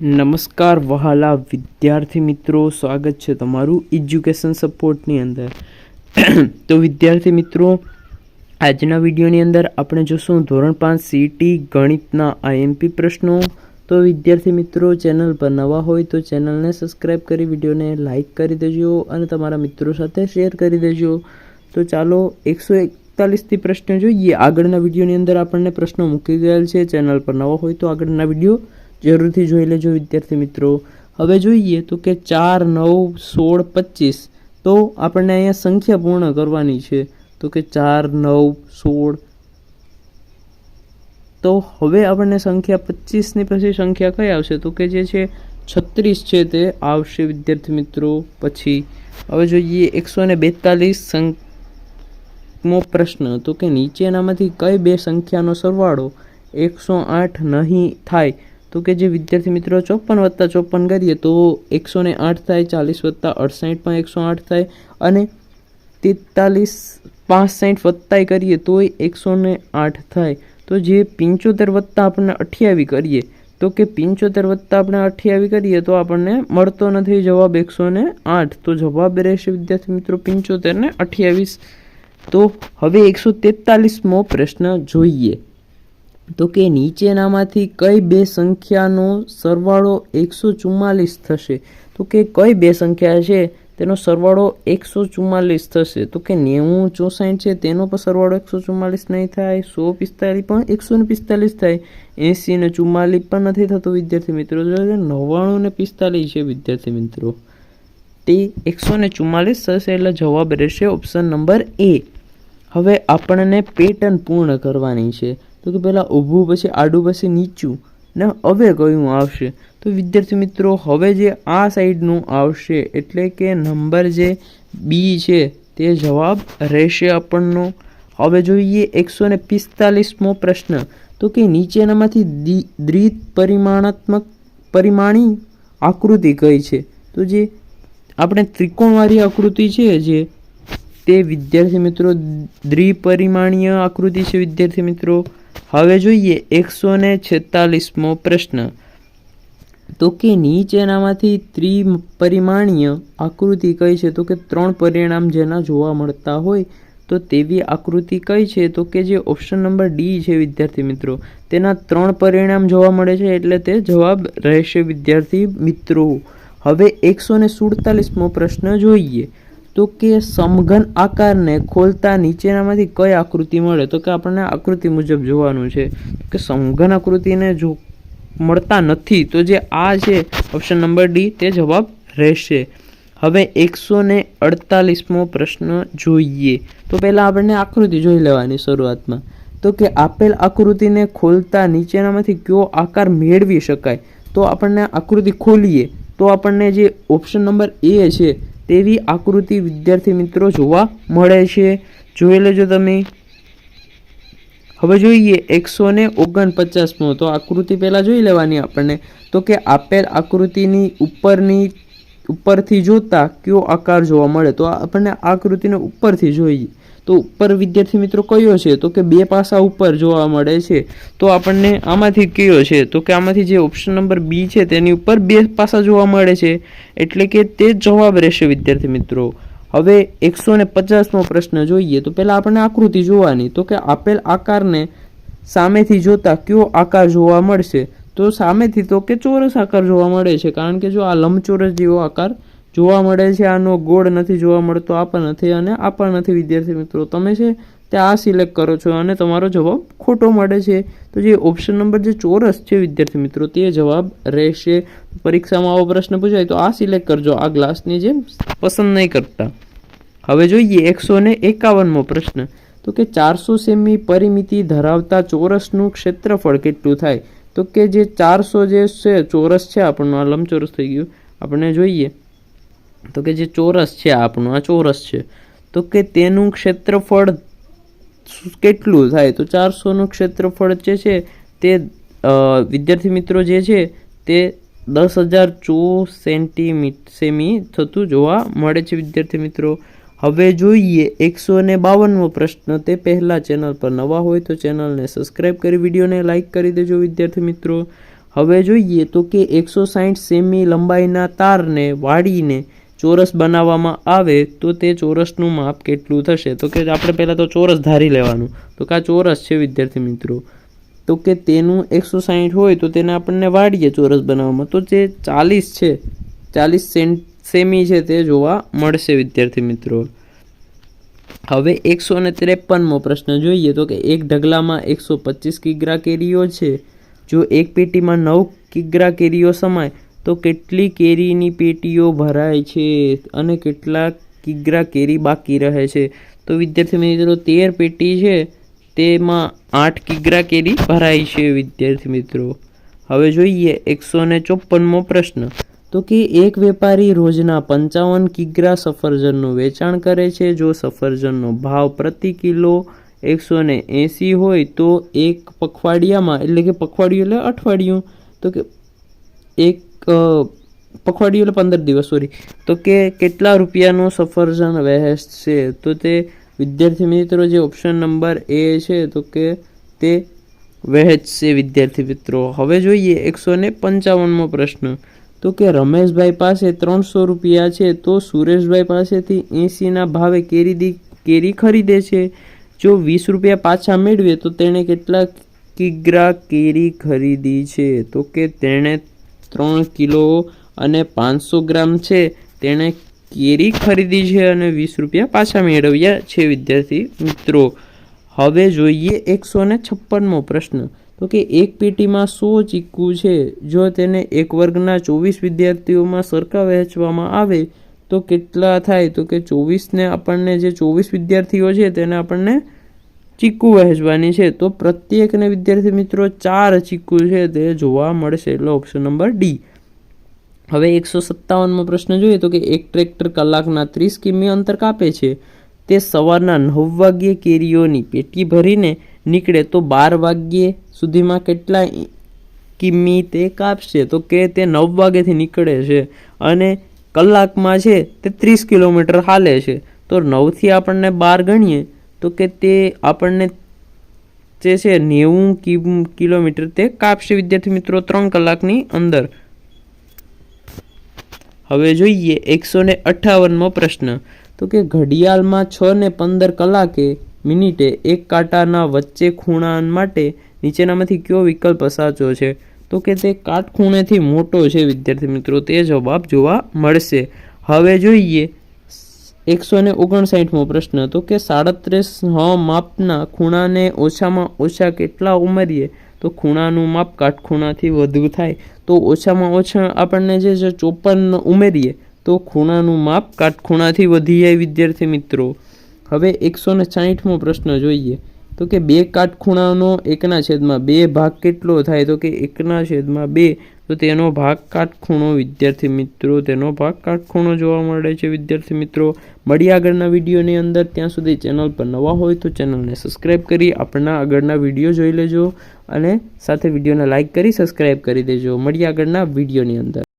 નમસ્કાર વહાલા વિદ્યાર્થી મિત્રો, સ્વાગત છે તમારું એજ્યુકેશન સપોર્ટની અંદર. તો વિદ્યાર્થી મિત્રો, આજના વિડીયોની અંદર આપણે જોશું ધોરણ પાંચ સીટી ગણિતના આઈએમપી પ્રશ્નો. તો વિદ્યાર્થી મિત્રો, ચેનલ પર નવા હોય તો ચેનલને સબસ્ક્રાઈબ કરી, વિડીયોને લાઇક કરી દેજો અને તમારા મિત્રો સાથે શેર કરી દેજો. તો ચાલો એકસો એકતાલીસથી પ્રશ્ન જોઈએ. આગળના વિડીયોની અંદર આપણને પ્રશ્નો મૂકી ગયેલ છે. ચેનલ પર નવા હોય તો આગળના વીડિયો જરૂરથી જોઈ લેજો વિદ્યાર્થી મિત્રો. હવે જોઈએ તો કે ચાર, નવ, સોળ, પચીસ તો આપણને અહીંયા સંખ્યા પૂર્ણ કરવાની છે. તો કે ચાર, નવ, સોળ. તો હવે આપણને સંખ્યા પચીસની પછી સંખ્યા કઈ આવશે? તો કે જે છે છત્રીસ છે તે આવશે વિદ્યાર્થી મિત્રો પછી. હવે જોઈએ એકસો ને બેતાલીસ મો પ્રશ્ન. તો કે નીચેનામાંથી કઈ બે સંખ્યાનો સરવાળો એકસો આઠ નહીં થાય તો કે જે વિદ્યાર્થી મિત્રો ચોપન વત્તા ચોપન કરીએ તો એકસો ને આઠ થાય, ચાલીસ વત્તા અડસાઠમાં એકસો આઠ થાય અને તેતાલીસ પાસઠ વત્તાય કરીએ તોય એકસો ને આઠ થાય. તો જે પંચોતેર વત્તા આપણને અઠ્યાવી કરીએ, તો કે પંચોતેર વત્તા આપણે અઠ્યાવી કરીએ તો આપણને મળતો નથી જવાબ એકસો ને આઠ. તો જવાબ રહેશે વિદ્યાર્થી મિત્રો પંચોતેર ને અઠ્યાવીસ. તો હવે એકસો તેતાલીસમો પ્રશ્ન જોઈએ. તો કે નીચેનામાંથી કઈ બે સંખ્યાનો સરવાળો એકસો ચુમ્માલીસ થશે. તો કે કઈ બે સંખ્યા છે? તેનો સરવાળો એકસો ચુમ્માલીસ થશે. તો કે નેવું ચોસાઠ છે, તેનો પણ સરવાળો એકસો ચુમ્માલીસ નહીં થાય. સો પિસ્તાલીસ પણ એકસો ને પિસ્તાલીસ થાય. એંસી ને ચુમ્માલીસ પણ નથી થતો, વિદ્યાર્થી મિત્રો. નવ્વાણું ને પિસ્તાલીસ છે, વિદ્યાર્થી મિત્રો. તે એકસો ને ચુમ્માલીસ થશે એટલે જવાબ રહેશે ઓપ્શન નંબર એ. હવે આપણને પેટર્ન પૂર્ણ કરવાની છે. તો કે પહેલાં ઊભું, પછી આડું, પછી નીચું. ને હવે કયું આવશે? તો વિદ્યાર્થી મિત્રો, હવે જે આ સાઈડનું આવશે, એટલે કે નંબર જે બી છે, તે જવાબ રહેશે આપણનો. હવે જોઈએ એકસો ને પિસ્તાલીસમો પ્રશ્ન. તો કે નીચેનામાંથી દ્વિત પરિમાણાત્મક પરિમાણી આકૃતિ કઈ છે? તો જે આપણે ત્રિકોણવાળી આકૃતિ છે, જે તે વિદ્યાર્થી મિત્રો દ્વિપરિમાણીય આકૃતિ છે, વિદ્યાર્થી મિત્રો. હવે જોઈએ એકસો ને છેતાલીસમો પ્રશ્ન. તો કે નીચેનામાંથી ત્રિપરિમાણીય આકૃતિ કઈ છે? તો કે ત્રણ પરિણામ જેના જોવા મળતા હોય, તો તેવી આકૃતિ કઈ છે? તો કે જે ઓપ્શન નંબર ડી છે, વિદ્યાર્થી મિત્રો. તેના ત્રણ પરિણામ જોવા મળે છે, એટલે તે જવાબ રહેશે વિદ્યાર્થી મિત્રો. હવે એકસો ને સુડતાલીસમો પ્રશ્ન જોઈએ. તો કે સમઘન આકારને ખોલતા નીચેનામાંથી કઈ આકૃતિ મળે? તો કે આપણને આકૃતિ મુજબ જોવાનું છે. કે સમઘન આકૃતિને જો મળતા નથી, તો જે આ છે ઓપ્શન નંબર ડી તે જવાબ રહેશે. હવે એકસો ને અડતાલીસમો પ્રશ્ન જોઈએ. તો પહેલાં આપણને આકૃતિ જોઈ લેવાની શરૂઆતમાં. તો કે આપેલ આકૃતિને ખોલતા નીચેનામાંથી કયો આકાર મેળવી શકાય? તો આપણને આકૃતિ ખોલીએ. તો આપણને જે ઓપ્શન નંબર એ છે તેવી આકૃતિ વિદ્યાર્થી મિત્રો જોવા મળે છે. જોઈ લેજો તમે. હવે જોઈએ એકસો ને ઓગણપચાસમો. તો આકૃતિ પહેલાં જોઈ લેવાની આપણને. તો કે આપેલ આકૃતિની ઉપરની, ઉપરથી જોતા કયો આકાર જોવા મળે? તો આપણને આકૃતિને ઉપરથી જોઈએ. તો ઉપર વિદ્યાર્થી મિત્રો કયો છે? તો કે બે પાસા ઉપર જોવા મળે છે. તો આપણને આમાંથી કયો છે? તો કે આમાંથી જે ઓપ્શન નંબર બી છે તેની ઉપર બે પાસા જોવા મળે છે. એટલે કે તે જવાબ રહેશે વિદ્યાર્થી મિત્રો. હવે એકસો ને પચાસમો પ્રશ્ન જોઈએ. તો પહેલાં આપણને આકૃતિ જોવાની. તો કે આપેલ આકારને સામેથી જોતા કયો આકાર જોવા મળશે? તો સામેથી તો કે ચોરસ આકાર જોવા મળે છે. કારણ કે જો આ લંબચોરસ જેવો આકાર જોવા મળે છે, આનો ગોળ નથી જોવા મળતો આ પણ નથી અને આ પણ નથી વિદ્યાર્થી મિત્રો. તમે છે તે આ સિલેક્ટ કરો છો અને તમારો જવાબ ખોટો મળે છે. તો જે ઓપ્શન નંબર જે ચોરસ છે વિદ્યાર્થી મિત્રો, તે જવાબ રહેશે. પરીક્ષામાં આવો પ્રશ્ન પૂછાય તો આ સિલેક્ટ કરજો. આ ગ્લાસની જેમ પસંદ નહીં કરતા. હવે જોઈએ એકસો ને એકાવનમો પ્રશ્ન. તો કે ચારસો સેમી પરિમિતિ ધરાવતા ચોરસનું ક્ષેત્રફળ કેટલું થાય? તો કે જે ચારસો જે છે, ચોરસ છે આપણનું આ લંબચોરસ થઈ ગયું. આપણે જોઈએ. તો કે જે ચોરસ છે આપણું આ ચોરસ છે, તો કે તેનું ક્ષેત્રફળ કેટલું થાય? તો ચારસોનું ક્ષેત્રફળ જે છે તે વિદ્યાર્થી મિત્રો જે છે તે દસ હજાર ચો સેન્ટીમી, સેમી થતું જોવા મળે છે વિદ્યાર્થી મિત્રો. હવે જોઈએ એકસો ને બાવનમો પ્રશ્ન. તે પહેલાં ચેનલ પર નવા હોય તો ચેનલને સબસ્ક્રાઈબ કરી, વિડીયોને લાઇક કરી દેજો વિદ્યાર્થી મિત્રો. હવે જોઈએ તો કે એકસો સાઠ સેમી લંબાઈના તારને વાળીને ચોરસ બનાવવામાં આવે તો તે ચોરસનું માપ કેટલું થશે? તો કે આપણે પહેલાં તો ચોરસ ધારી લેવાનું. તો કે આ ચોરસ છે, વિદ્યાર્થી મિત્રો. તો કે તેનું એકસો સાહીઠ હોય તો તેને આપણને વાળીએ ચોરસ બનાવવામાં. તો જે ચાલીસ છે, ચાલીસ સેમી છે તે જોવા મળશે, વિદ્યાર્થી મિત્રો. હવે એકસો અને ત્રેપનમો પ્રશ્ન જોઈએ. તો કે એક ઢગલામાં એકસો પચીસ કિગ્રા કેરીઓ છે. જો એક પેટીમાં નવ કિગ્રા કેરીઓ સમાય તો કેટલી કેરીની પેટીઓ ભરાય છે અને કેટલા કિગ્રા કેરી બાકી રહે છે. તો વિદ્યાર્થી મિત્રો, તેર પેટી છે, તેમાં આઠ કિગ્રા કેરી ભરાય છે વિદ્યાર્થી મિત્રો. હવે જોઈએ એકસો ને ચોપનમો પ્રશ્ન. તો કે એક વેપારી રોજના પંચાવન કિગ્રા સફરજનનું વેચાણ કરે છે. જો સફરજનનો ભાવ પ્રતિ કિલો એકસો ને એંસી હોય, તો એક પખવાડિયામાં, એટલે કે પખવાડિયું એટલે અઠવાડિયું, તો કે એક પખવાડિયું એટલે પંદર દિવસ સોરી તો કે કેટલા રૂપિયાનું સફરજન વહેંચશે તો તે વિદ્યાર્થી મિત્રો, જે ઓપ્શન નંબર એ છે, તો કે તે વહેંચશે વિદ્યાર્થી મિત્રો. હવે જોઈએ એકસો ને પંચાવનમો પ્રશ્ન. તો કે રમેશભાઈ પાસે ત્રણસો રૂપિયા છે, તો સુરેશભાઈ પાસેથી એંસીના ભાવે કેરી દી, કેરી ખરીદે છે. જો વીસ રૂપિયા પાછા મેળવે તો તેણે કેટલા કિગ્રા કેરી ખરીદી છે? તો કે તેણે ત્રણ કિલો અને પાંચસો ગ્રામ છે. તેણે કેરી ખરીદી છે અને વીસ રૂપિયા પાછા મેળવ્યા છે, વિદ્યાર્થી મિત્રો. હવે જોઈએ એકસો ને છપ્પનમો પ્રશ્ન. તો કે એક પેટીમાં સો ચીકુ છે. જો તેને એક વર્ગના ચોવીસ વિદ્યાર્થીઓમાં સરખા વહેંચવામાં આવે, તો કેટલા થાય? તો કે ચોવીસને આપણને જે ચોવીસ વિદ્યાર્થીઓ છે, તેને આપણને ચીકુ વહેંચવાની છે. તો પ્રત્યેકને વિદ્યાર્થી મિત્રો, ચાર ચીકુ છે તે જોવા મળશે. એટલે ઓપ્શન નંબર ડી હવે એકસો સત્તાવનમાં પ્રશ્ન જોઈએ તો કે એક ટ્રેક્ટર કલાકના ત્રીસ કિમી અંતર કાપે છે. તે સવારના નવ વાગ્યે કેરીઓની પેટી ભરીને નીકળે તો બાર વાગ્યે સુધીમાં કેટલા કિમી તે કાપશે? તો કે તે નવ વાગ્યાથી નીકળે છે અને કલાકમાં છે તે ત્રીસ કિલોમીટર હાલે છે. તો નવથી આપણને બાર ગણીએ. તો કે તે આપણને જે છે નેવું કિલોમીટર તે કાપશે, વિદ્યાર્થી મિત્રો, ત્રણ કલાકની અંદર. હવે જોઈએ એકસો ને અઠ્ઠાવનમો પ્રશ્ન. તો કે ઘડિયાળમાં છ ને પંદર કલાકે મિનિટે એક કાંટાના વચ્ચે ખૂણા માટે નીચેનામાંથી કયો વિકલ્પ સાચો છે? તો કે તે કાટખૂણેથી મોટો છે, વિદ્યાર્થી મિત્રો, તે જવાબ જોવા મળશે. હવે જોઈએ એકસો ને ઓગણસાઠમો પ્રશ્ન તો કે સાડત્રીસ હ માપના ખૂણાને ઓછામાં ઓછા કેટલા ઉમેરીએ? તો ખૂણાનું માપ કાટખૂણાથી વધુ થાય. તો ઓછામાં ઓછા આપણને જે છે ચોપન ઉમેરીએ, તો ખૂણાનું માપ કાટખૂણાથી વધી જાય વિદ્યાર્થી મિત્રો. હવે એકસો ને સાહીઠમો પ્રશ્ન જોઈએ. તો કે બે કાટખૂણાનો એકના છેદમાં બે ભાગ કેટલો થાય? તો કે એકના છેદમાં બે તો તેનો ભાગ કાટખૂણો વિદ્યાર્થી મિત્રો, તેનો ભાગ કાટખૂણો જોવા મળે છે વિદ્યાર્થી મિત્રો. મળીએ આગળના વિડીયોની અંદર ત્યાં સુધી ચેનલ પર નવા હોય તો ચેનલને સબસ્ક્રાઈબ કરી આપણા આગળના વીડિયો જોઈ લેજો અને સાથે વિડીયોને લાઇક કરી સબસ્ક્રાઈબ કરી દેજો. મળીએ આગળના વિડીયોની અંદર.